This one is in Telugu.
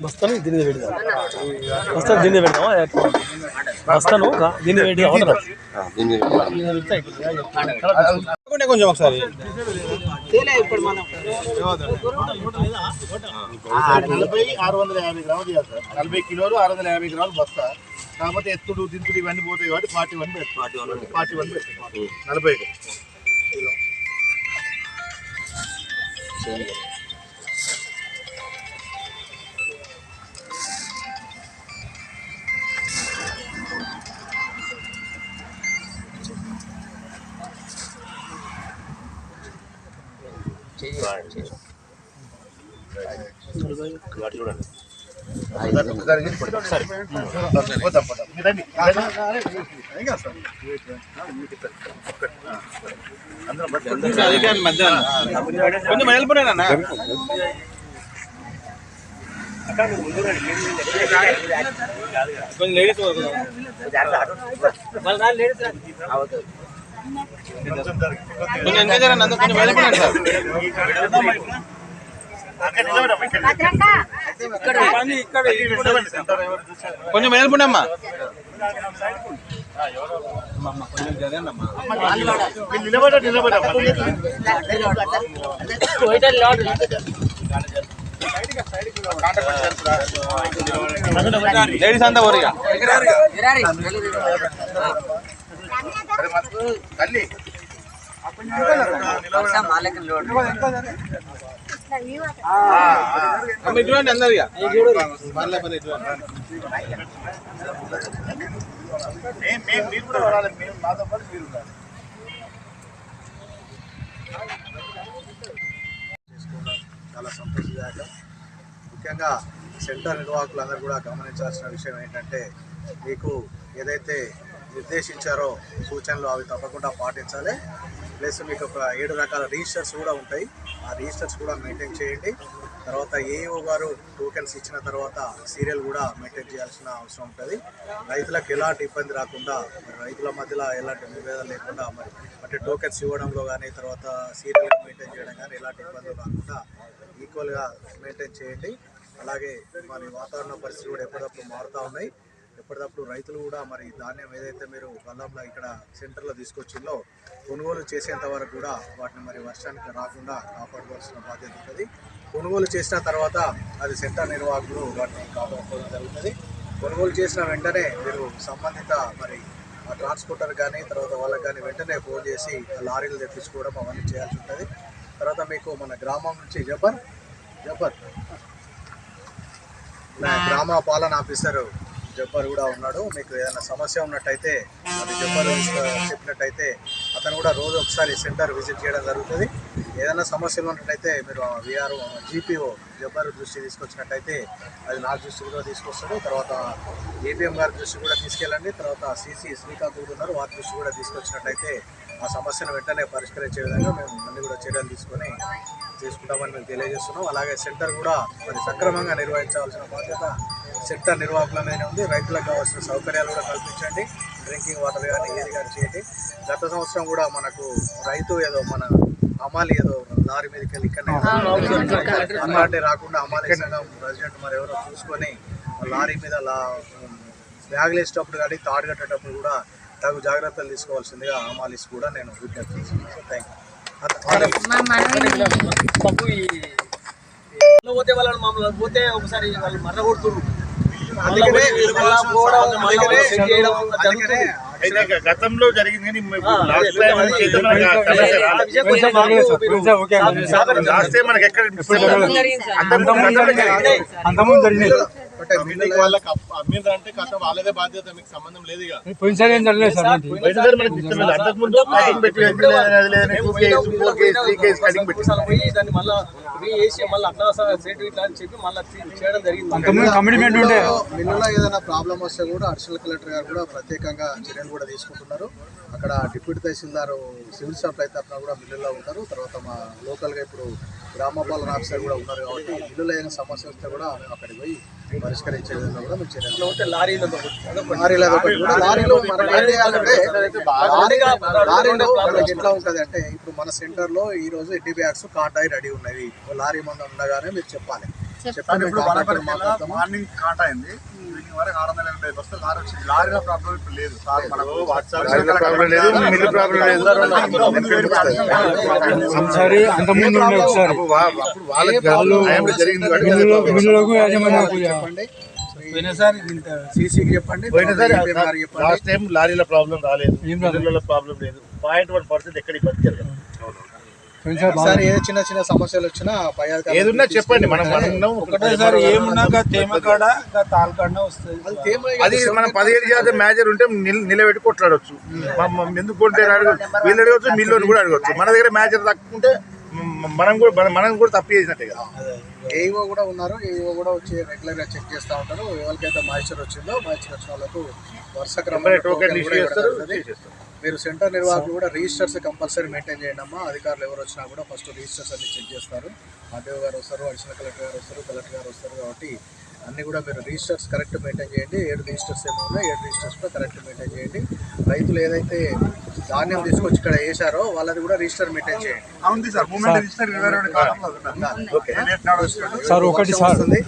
బస్తాను దీని పెడదాం. బస్తాను దీని మీద పెడదాం బస్తాను దీన్ని పెట్టి అవును? కొంచెం ఒకసారి. నలభై ఆరు వందల యాభై గ్రాములు నలభై కిలోలు ఆరు వందల యాభై గ్రాములు బస్తా. కాకపోతే ఎత్తుడు దింతుడు ఇవన్నీ పోతాయి కాబట్టి forty one forty one forty one నలభై కొంచెం వెళ్ళిపోయినా కొంచెం లేడీస్ కొంచెం ఎంత జరగండి అందరూ కొంచెం వెళ్ళిపోయినా సార్ అక్కడ నిలబడమ్మా, ఇక్కడ నిలబడండి సార్. కొంచెం వెళ్ళిపోయినమ్మా కొంచెం జరగండి అమ్మా మీరు తల్లి. అమ్మ ఇటువంటి అందరిగా పర్లే పర్లే ఇటువంటి మేము మేము మీరు కూడా రావాలి. మేము మాతో పాటు మీరు ఉండాలి. చేసుకోవడం చాలా సంతోషదాయకం. ముఖ్యంగా సెంటర్ నిర్వాహకులందరూ కూడా గమనించాల్సిన విషయం ఏంటంటే మీకు ఏదైతే నిర్దేశించారో సూచనలు అవి తప్పకుండా పాటించాలి. ప్లస్ మీకు ఒక ఏడు రకాల రిజిస్టర్స్ కూడా ఉంటాయి. ఆ రిజిస్టర్స్ కూడా మెయింటైన్ చేయండి. తర్వాత ఏఈఓ గారు టోకెన్స్ ఇచ్చిన తర్వాత సీరియల్ కూడా మెయింటైన్ చేయాల్సిన అవసరం ఉంటుంది. రైతులకు ఎలాంటి ఇబ్బంది రాకుండా మరి రైతుల మధ్యలో ఎలాంటి విభేదాలు లేకుండా మరి అంటే టోకెన్స్ ఇవ్వడంలో కానీ తర్వాత సీరియల్ మెయింటైన్ చేయడం కానీ ఎలాంటి ఇబ్బందులు రాకుండా ఈక్వల్గా మెయింటైన్ చేయండి. అలాగే మరి వాతావరణ పరిస్థితులు కూడా ఎప్పటికప్పుడు మారుతూ ఉన్నాయి. ఎప్పటికప్పుడు రైతులు కూడా మరి ధాన్యం ఏదైతే మీరు బల్లంలో ఇక్కడ సెంటర్లో తీసుకొచ్చిందో కొనుగోలు చేసేంత వరకు కూడా వాటిని మరి వర్షానికి రాకుండా కాపాడుకోవాల్సిన బాధ్యత ఉంటుంది. కొనుగోలు చేసిన తర్వాత అది సెంటర్ నిర్వాహకులు వాటిని కాపాడుకోవడం జరుగుతుంది. కొనుగోలు చేసిన వెంటనే మీరు సంబంధిత మరి ఆ ట్రాన్స్పోర్టర్ కానీ తర్వాత వాళ్ళకి కానీ వెంటనే ఫోన్ చేసి ఆ లారీలు తెప్పించుకోవడం అవన్నీ చేయాల్సి ఉంటుంది. తర్వాత మీకు మన గ్రామం నుంచి జబర్ జబర్ నా గ్రామ పాలన ఆఫీసర్ జబ్బర్ కూడా ఉన్నాడు. మీకు ఏదైనా సమస్య ఉన్నట్టయితే అది జబ్బర్ చెప్పినట్టయితే అతను కూడా రోజు ఒకసారి సెంటర్ విజిట్ చేయడం జరుగుతుంది. ఏదైనా సమస్యలు ఉన్నట్టయితే మీరు విఆర్ జీపీఓ జబ్బర్ దృష్టి తీసుకొచ్చినట్టయితే అది నా దృష్టి కూడా తీసుకొస్తాడు. తర్వాత ఏపీఎం గారి దృష్టి కూడా తీసుకెళ్ళండి. తర్వాత సీసీ శ్రీకాంత్ కూడా ఉన్నారు. వారి దృష్టి కూడా తీసుకొచ్చినట్టయితే ఆ సమస్యను వెంటనే పరిష్కరించే విధంగా మేము అన్ని కూడా చర్యలు తీసుకొని చేసుకుంటామని మేము తెలియజేస్తున్నాం. అలాగే సెంటర్ కూడా మరి సక్రమంగా నిర్వహించవలసిన బాధ్యత సెక్టర్ నిర్వాహకుల మీద ఉంది రైతులకు కావాల్సిన సౌకర్యాలు కూడా కల్పించండి డ్రింకింగ్ వాటర్ కానీ ఏది కానీ చేయండి గత సంవత్సరం కూడా మనకు రైతు ఏదో మన అమాలి ఏదో లారీ మీదకి వెళ్ళి ఇక్కడ రాకుండా అమాలి సంఘం ప్రెసిడెంట్ మరి ఎవరో చూసుకొని లారీ మీద లా బ్యాగులు వేసేటప్పుడు కానీ తాడు కట్టేటప్పుడు కూడా తగు జాగ్రత్తలు తీసుకోవాల్సిందిగా అమాలిస్ కూడా నేను విజ్ఞప్తి చేస్తున్నాను సో థ్యాంక్ యూ పోతే వాళ్ళని మమ్మల్ని పోతే ఒకసారి వాళ్ళు మర్ర అందుకనే అందుకనే అందుకనే అయితే గ- గతంలో జరిగింది లాస్ట్ టైం మనకు ఎక్కడ అంతకుముందు జరిగినాయి కథ వాళ్ళదే బాధ్యత మీకు సంబంధం లేదు ఇక. పోయినసారి ఏం జరగలేదు సార్ దాన్ని మళ్ళా వేసి మళ్ళీ అట్లా సేటు ఇట్లా అని చెప్పి మళ్ళీ చేయడం జరిగింది. అంతకుముందు కమిట్మెంట్ ఉండే. మిల్లులో ఏదైనా ప్రాబ్లం వస్తే కూడా అడిషనల్ కలెక్టర్ గారు కూడా ప్రత్యేకంగా చర్యలు కూడా తీసుకుంటున్నారు. అక్కడ డిప్యూటీ తహసీల్దార్ సివిల్ సప్లై తరఫున కూడా మిల్లులో ఉంటారు. తర్వాత మా లోకల్గా ఇప్పుడు గ్రామ పాలన ఆఫీసర్ కూడా ఉన్నారు కాబట్టి మిల్లులో ఏదైనా సమస్య వస్తే కూడా మేము అక్కడికి పోయి పరిష్కరించే విధంగా కూడా మేము ఉంటే లారీలతో లారీలో లారీలో మనకి ఏం చేయాలంటే లారీగా లారీలో మనకి ఎట్లా ఉంటుంది అంటే ఇప్పుడు మన సెంటర్లో ఈ రోజు ఎడ్డి బ్యాగ్స్ కాటాయి రెడీ ఉన్నవి ఓ లారీ మంది ఉండగానే మీరు చెప్పాలి. మార్నింగ్ కాంట అయింది. ఈవినింగ్ వరకు ఆరు వందల ఎనభై బస్తాలు లారీ వచ్చింది. లారీలో ప్రాబ్లం ఇప్పుడు లేదు. సార్ మనకు ఒకసారి అంతకుముందు ఉండే ఒకసారి చెప్పండి. సీసీకి పోయినసారి లాస్ట్ టైం లారీల ప్రాబ్లం రాలేదు. ప్రాబ్లం లేదు. పాయింట్ వన్ పర్సెంట్ ఎక్కడ ఇబ్బంది ఈసారి ఏ చిన్న చిన్న సమస్యలు వచ్చినా పై ఏదున్నా చెప్పండి మనం మనం. ఒకటేసారి ఏమున్నా తేమ కాడ తాలకాడ వస్తుంది. అది మనం పదిహేడు శాతం మేజర్ ఉంటే నిల- నిలబెట్టి మ- ఎందుకు కొంటే అడగచ్చు. వీళ్ళు అడగచ్చు మిల్లు కూడా అడగచ్చు. మన దగ్గర మేజర్ తక్కువ ఉంటే మ- మనం కూడా మనం- కూడా తప్పు చేసినట్టే కదా. ఏఈఓ కూడా ఉన్నారు. ఏఈఓ కూడా వచ్చి రెగ్యులర్గా చెక్ చేస్తూ ఉంటారు. ఎవరికైతే మాయిశ్చర్ వచ్చిందో మాయిశ్చర్ వచ్చిన వాళ్ళకు వరుస క్రమంలో టోకెన్ ఇష్యూ చేస్తారు. మీరు సెంటర్ నిర్వాహకులు కూడా రిజిస్టర్స్ కంపల్సరీ మెయింటైన్ చేయండి అమ్మా అధికారులు ఎవరు వచ్చినా కూడా ఫస్ట్ రిజిస్టర్స్ అన్ని చెక్ చేస్తారు ఆర్డీఓ గారు వస్తారు అడిషనల్ కలెక్టర్ గారు వస్తారు కలెక్టర్ గారు వస్తారు కాబట్టి అన్ని కూడా మీరు రిజిస్టర్స్ కరెక్ట్ మెయింటైన్ చేయండి ఏడు రిజిస్టర్స్ ఏమో ఉన్నాయి ఏడు రిజిస్టర్స్ కూడా కరెక్ట్ మెయింటైన్ చేయండి రైతులు ఏదైతే ధాన్యం తీసుకొచ్చి ఇక్కడ వేశారో వాళ్ళది కూడా రిజిస్టర్ మెయింటైన్ చేయండి సార్ ఒకటి సార్ వస్తుంది